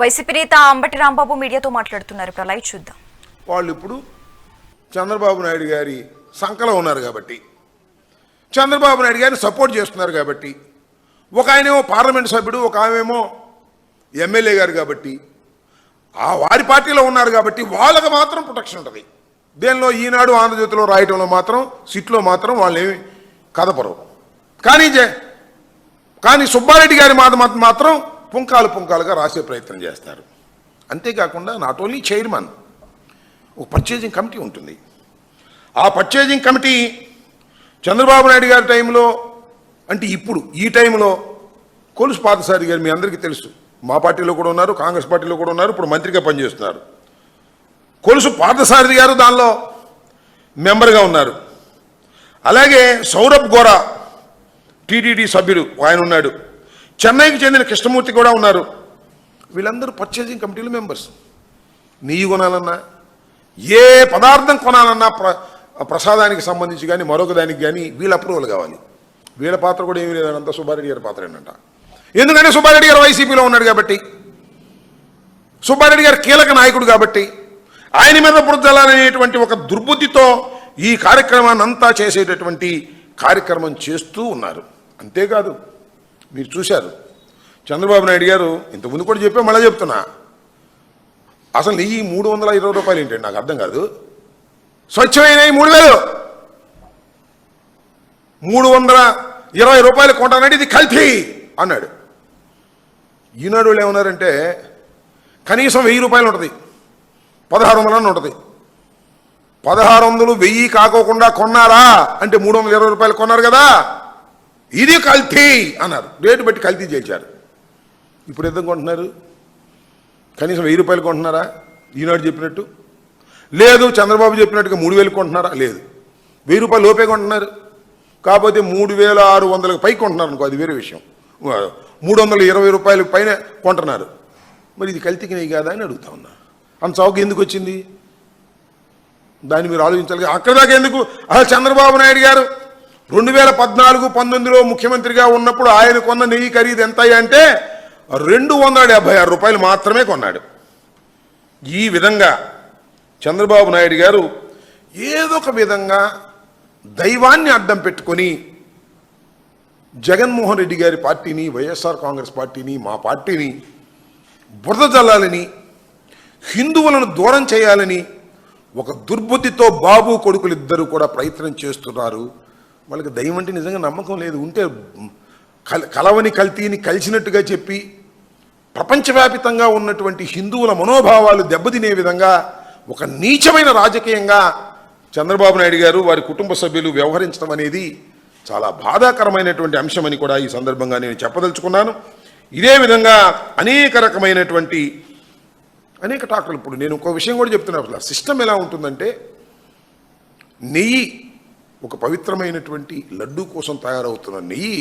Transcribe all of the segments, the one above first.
YCP నేత అంబటి రాంబాబు మీడియాతో మాట్లాడుతున్నారు. ప్రళయ్ చూద్దాం. వాళ్ళు ఇప్పుడు చంద్రబాబు నాయుడు గారి సంకలో ఉన్నారు కాబట్టి చంద్రబాబు నాయుడు గారిని సపోర్ట్ చేస్తున్నారు కాబట్టి ఒక ఆయనేమో పార్లమెంట్ సభ్యుడు ఒక ఆమెమో ఎమ్మెల్యే గారు కాబట్టి ఆ వారి పార్టీలో ఉన్నారు కాబట్టి వాళ్ళకి మాత్రం ప్రొటెక్షన్ ఉంటుంది. దేనిలో ఈనాడు ఆంధ్రజ్యోతిలో రాయటంలో మాత్రం సిట్లో మాత్రం వాళ్ళేమి కదపరు కానీ కానీ సుబ్బారెడ్డి గారి మాట మాత్రం పుంకాలు పుంకాలుగా రాసే ప్రయత్నం చేస్తారు. అంతేకాకుండా నాట్ ఓన్లీ చైర్మన్ ఒక పర్చేజింగ్ కమిటీ ఉంటుంది. ఆ పర్చేజింగ్ కమిటీ చంద్రబాబు నాయుడు గారి టైంలో అంటే ఇప్పుడు ఈ టైంలో కొలుసు పాతసారి గారు మీ అందరికీ తెలుసు. మా పార్టీలో కూడా ఉన్నారు కాంగ్రెస్ పార్టీలో కూడా ఉన్నారు ఇప్పుడు మంత్రిగా పనిచేస్తున్నారు. కొలుసు పాతసారి గారు దానిలో మెంబర్గా ఉన్నారు. అలాగే సౌరభ్ గోరా టీటీడీ సభ్యుడు ఆయన ఉన్నాడు. చెన్నైకి చెందిన కృష్ణమూర్తి కూడా ఉన్నారు. వీళ్ళందరూ పర్చేజింగ్ కమిటీలో మెంబర్స్ నెయ్యి కొనాలన్నా ఏ పదార్థం కొనాలన్నా ప్ర ప్రసాదానికి సంబంధించి కానీ మరొక దానికి కానీ వీళ్ళ అప్రూవల్ కావాలి. వీళ్ళ పాత్ర కూడా ఏమీ లేదంతా సుబ్బారెడ్డి గారి పాత్ర ఏంటంట. ఎందుకంటే సుబ్బారెడ్డి గారు వైసీపీలో ఉన్నాడు కాబట్టి సుబ్బారెడ్డి గారు కీలక నాయకుడు కాబట్టి ఆయన మీద బురదలనేటువంటి ఒక దుర్బుద్ధితో ఈ కార్యక్రమాన్ని అంతా చేసేటటువంటి కార్యక్రమం చేస్తూ ఉన్నారు. అంతేకాదు మీరు చూశారు. చంద్రబాబు నాయుడు గారు ఇంతకుముందు కూడా చెప్పే మళ్ళీ చెప్తున్నా. అసలు ఈ మూడు వందల ఇరవై రూపాయలు ఏంటండి? నాకు అర్థం కాదు. స్వచ్ఛమైన ఈ మూడు వేలు. మూడు వందల ఇరవై రూపాయలు కొంటానంటే ఇది కల్తీ అన్నాడు. ఈనాడు వాళ్ళు ఏమన్నారంటే కనీసం వెయ్యి రూపాయలు ఉంటుంది. పదహారు వందలని ఉంటుంది. పదహారు వందలు వెయ్యి కాకోకుండా కొన్నారా? అంటే మూడు వందల ఇరవై రూపాయలు కొన్నారు కదా. ఇది కల్తీ అన్నారు. రేటు బట్టి కల్తీ చేశారు ఇప్పుడు ఎంత కొంటున్నారు? కనీసం వెయ్యి రూపాయలు కొంటున్నారా? ఈనాడు చెప్పినట్టు. లేదు చంద్రబాబు చెప్పినట్టుగా మూడు వేలు కొంటున్నారా? లేదు. వెయ్యి రూపాయలు లోపే కొంటున్నారు. కాకపోతే మూడు వేల ఆరు వందలకు పైకి కొంటున్నారు అనుకో అది వేరే విషయం. మూడు వందల ఇరవై రూపాయల పైన కొంటున్నారు. మరి ఇది కల్తీకి నెయ్యి కాదా అని అడుగుతా ఉన్నా. అంత చౌక ఎందుకు వచ్చింది? దాన్ని మీరు ఆలోచించాలి. అక్కడ దాకా ఎందుకు? అసలు చంద్రబాబు నాయుడు గారు రెండు వేల పద్నాలుగు పంతొమ్మిదిలో ముఖ్యమంత్రిగా ఉన్నప్పుడు ఆయన కొన్న నెయ్యి ఖరీదు ఎంత అంటే రెండు వందల డెబ్బై ఆరు రూపాయలు మాత్రమే కొన్నాడు. ఈ విధంగా చంద్రబాబు నాయుడు గారు ఏదో ఒక విధంగా దైవాన్ని అడ్డం పెట్టుకొని జగన్మోహన్ రెడ్డి గారి పార్టీని వైఎస్ఆర్ కాంగ్రెస్ పార్టీని మా పార్టీని బురద జల్లాలని హిందువులను దూరం చేయాలని ఒక దుర్బుద్ధితో బాబు కొడుకులు ఇద్దరు కూడా ప్రయత్నం చేస్తున్నారు. వాళ్ళకి దయ్యం అంటే నిజంగా నమ్మకం లేదు. ఉంటే కల కలవని కల్తీని కలిసినట్టుగా చెప్పి ప్రపంచవ్యాపితంగా ఉన్నటువంటి హిందువుల మనోభావాలు దెబ్బతినే విధంగా ఒక నీచమైన రాజకీయంగా చంద్రబాబు నాయుడు గారు వారి కుటుంబ సభ్యులు వ్యవహరించడం అనేది చాలా బాధాకరమైనటువంటి అంశమని కూడా ఈ సందర్భంగా నేను చెప్పదలుచుకున్నాను. ఇదే విధంగా అనేక రకమైనటువంటి అనేక టాకులు. ఇప్పుడు నేను ఒక విషయం కూడా చెప్తున్నా. అసలు సిస్టమ్ ఎలా ఉంటుందంటే నెయ్యి ఒక పవిత్రమైనటువంటి లడ్డూ కోసం తయారవుతున్న నెయ్యి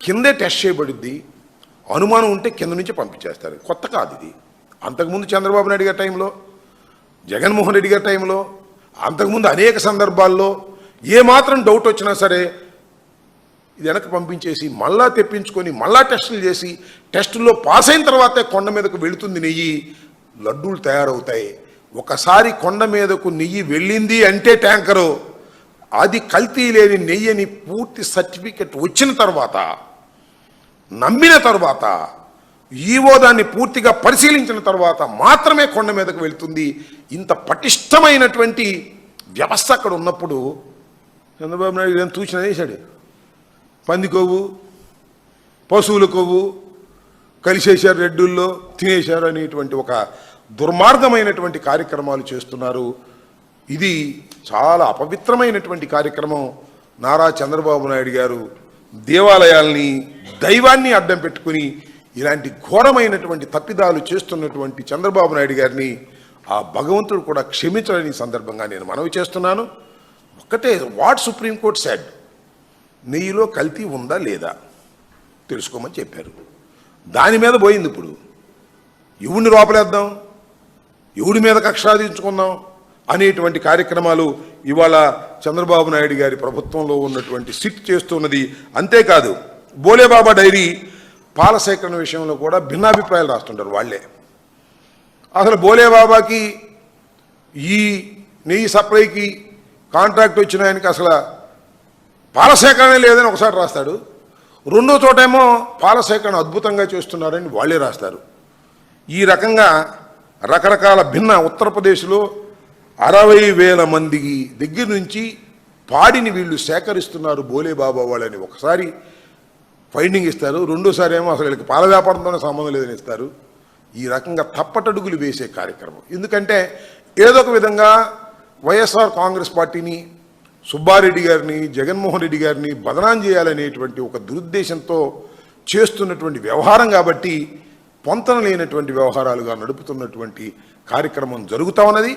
కిందే టెస్ట్ చేయబడిద్ది. అనుమానం ఉంటే కింద నుంచి పంపించేస్తారు. కొత్త కాదు ఇది. అంతకుముందు చంద్రబాబు నాయుడు గారి టైంలో జగన్మోహన్ రెడ్డి గారి టైంలో అంతకుముందు అనేక సందర్భాల్లో ఏమాత్రం డౌట్ వచ్చినా సరే ఇది వెనక్కి పంపించేసి మళ్ళా తెప్పించుకొని మళ్ళా టెస్టులు చేసి టెస్టుల్లో పాస్ అయిన తర్వాతే కొండ మీదకు వెళుతుంది నెయ్యి. లడ్డూలు తయారవుతాయి. ఒకసారి కొండ మీదకు నెయ్యి వెళ్ళింది అంటే ట్యాంకరు. అది కల్తీ లేని నెయ్యని పూర్తి సర్టిఫికెట్ వచ్చిన తర్వాత నమ్మిన తర్వాత ఈవో దాన్ని పూర్తిగా పరిశీలించిన తర్వాత మాత్రమే కొండ మీదకు వెళ్తుంది. ఇంత పటిష్టమైనటువంటి వ్యవస్థ అక్కడ ఉన్నప్పుడు చంద్రబాబు నాయుడు ఏం తూచిన చేశాడు. పంది కొవ్వు పశువుల కొవ్వు కలిసేశారు రెడ్డుల్లో తినేశారు అనేటువంటి ఒక దుర్మార్గమైనటువంటి కార్యక్రమాలు చేస్తున్నారు. ఇది చాలా అపవిత్రమైనటువంటి కార్యక్రమం నారా చంద్రబాబు నాయుడు గారు దేవాలయాల్ని దైవాన్ని అడ్డం పెట్టుకుని ఇలాంటి ఘోరమైనటువంటి తప్పిదాలు చేస్తున్నటువంటి చంద్రబాబు నాయుడు గారిని ఆ భగవంతుడు కూడా క్షమించలేని సందర్భంగా నేను మనవి చేస్తున్నాను. ఒక్కటే వాట్ సుప్రీంకోర్టు సెడ్ నెయ్యిలో కల్తీ ఉందా లేదా? తెలుసుకోమని చెప్పారు. దాని మీద పోయింది ఇప్పుడు. ఎవడిని లోపలేద్దాం? ఎవడి మీద కక్షాదించుకుందాం అనేటువంటి కార్యక్రమాలు ఇవాళ చంద్రబాబు నాయుడు గారి ప్రభుత్వంలో ఉన్నటువంటి సిట్ చేస్తున్నది. అంతేకాదు బోలేబాబా డైరీ పాల సేకరణ విషయంలో కూడా భిన్నాభిప్రాయాలు రాస్తుంటారు వాళ్ళే. అసలు బోలేబాబాకి ఈ నెయ్యి సప్లైకి కాంట్రాక్ట్ వచ్చిన ఆయనకి అసలు పాల సేకరణ లేదని ఒకసారి రాస్తాడు. రెండో చోటేమో పాల సేకరణ అద్భుతంగా చేస్తున్నారని వాళ్ళే రాస్తారు. ఈ రకంగా రకరకాల భిన్న ఉత్తరప్రదేశ్లో అరవై వేల మందికి దగ్గర నుంచి పాడిని వీళ్ళు సేకరిస్తున్నారు బోలే బాబా వాళ్ళని. ఒకసారి ఫైండింగ్ ఇస్తారు. రెండోసారి ఏమో అసలు వీళ్ళకి పాల వ్యాపారంతోనే సంబంధం లేదని ఇస్తారు. ఈ రకంగా తప్పటడుగులు వేసే కార్యక్రమం. ఎందుకంటే ఏదో ఒక విధంగా వైఎస్ఆర్ కాంగ్రెస్ పార్టీని సుబ్బారెడ్డి గారిని జగన్మోహన్ రెడ్డి గారిని బదనాం చేయాలనేటువంటి ఒక దురుద్దేశంతో చేస్తున్నటువంటి వ్యవహారం కాబట్టి పొంతన లేనటువంటి వ్యవహారాలుగా నడుపుతున్నటువంటి కార్యక్రమం జరుగుతా ఉన్నది.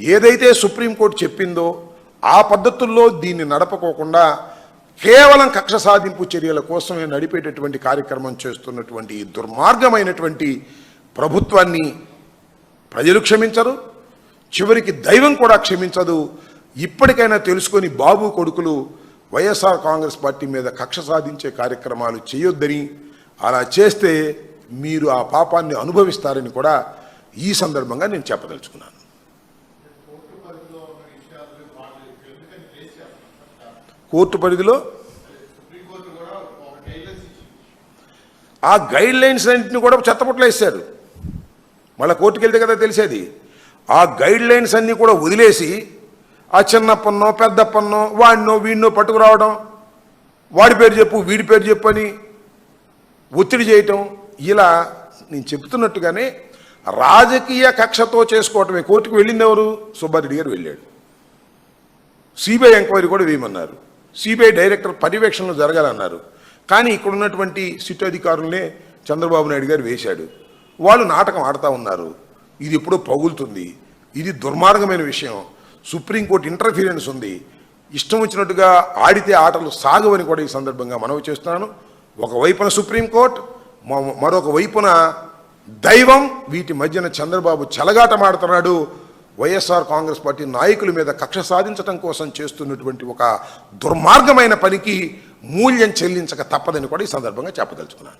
ఏదైతే సుప్రీంకోర్టు చెప్పిందో ఆ పద్ధతుల్లో దీన్ని నడపకోకుండా కేవలం కక్ష సాధింపు చర్యల కోసమే నడిపేటటువంటి కార్యక్రమం చేస్తున్నటువంటి ఈ దుర్మార్గమైనటువంటి ప్రభుత్వాన్ని ప్రజలు క్షమించరు చివరికి దైవం కూడా క్షమించదు. ఇప్పటికైనా తెలుసుకొని బాబు కొడుకులు వైఎస్ఆర్ కాంగ్రెస్ పార్టీ మీద కక్ష సాధించే కార్యక్రమాలు చేయొద్దని అలా చేస్తే మీరు ఆ పాపాన్ని అనుభవిస్తారని కూడా ఈ సందర్భంగా నేను చెప్పదలుచుకున్నాను. కోర్టు పరిధిలో? ఆ గైడ్ లైన్స్ అన్నింటిని కూడా చెత్తపుట్లో వేశారు. మళ్ళీ కోర్టుకు వెళ్తే కదా తెలిసేది. ఆ గైడ్ లైన్స్ అన్నీ కూడా వదిలేసి ఆ చిన్నప్పన్నో పెద్దప్పన్నో వాడినో వీడినో పట్టుకురావడం వాడి పేరు చెప్పు వీడి పేరు చెప్పు అని ఒత్తిడి చేయటం ఇలా నేను చెప్తున్నట్టుగానే రాజకీయ కక్షతో చేసుకోవటమే. కోర్టుకు వెళ్ళింది ఎవరు? సుబ్బారెడ్డి గారు వెళ్ళాడు. సిబిఐ ఎంక్వైరీ కూడా వేయమన్నారు. సిబిఐ డైరెక్టర్ పర్యవేక్షణలో జరగాలన్నారు. కానీ ఇక్కడ ఉన్నటువంటి సిట్ అధికారులనే చంద్రబాబు నాయుడు గారు వేశాడు. వాళ్ళు నాటకం ఆడుతూ ఉన్నారు. ఇది ఎప్పుడో పగులుతుంది. ఇది దుర్మార్గమైన విషయం. సుప్రీంకోర్టు ఇంటర్ఫీరెన్స్ ఉంది. ఇష్టం వచ్చినట్టుగా ఆడితే ఆటలు సాగవని కూడా ఈ సందర్భంగా మనవి చేస్తున్నాను. ఒకవైపున సుప్రీంకోర్టు మరొక వైపున దైవం వీటి మధ్యన చంద్రబాబు చలగాటమాడుతున్నాడు. వైఎస్ఆర్ కాంగ్రెస్ పార్టీ నాయకుల మీద కక్ష సాధించడం కోసం చేస్తున్నటువంటి ఒక దుర్మార్గమైన పనికి మూల్యం చెల్లించక తప్పదని కూడా ఈ సందర్భంగా చెప్పదలుచుకున్నాను.